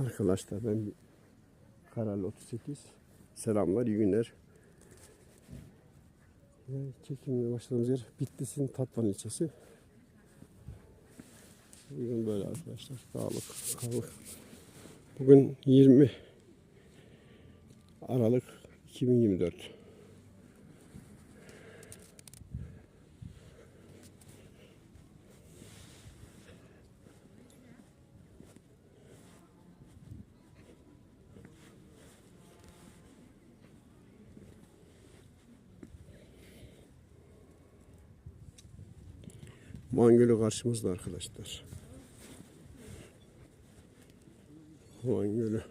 Arkadaşlar ben Karal 38. Selamlar, iyi günler. Çekimle başladığımız yer Bitlis'in Tatvan ilçesi. Bugün böyle arkadaşlar. Sağlık, sağlık. Bugün 20 Aralık 2024. Van Gölü karşımızda arkadaşlar. Van Gölü.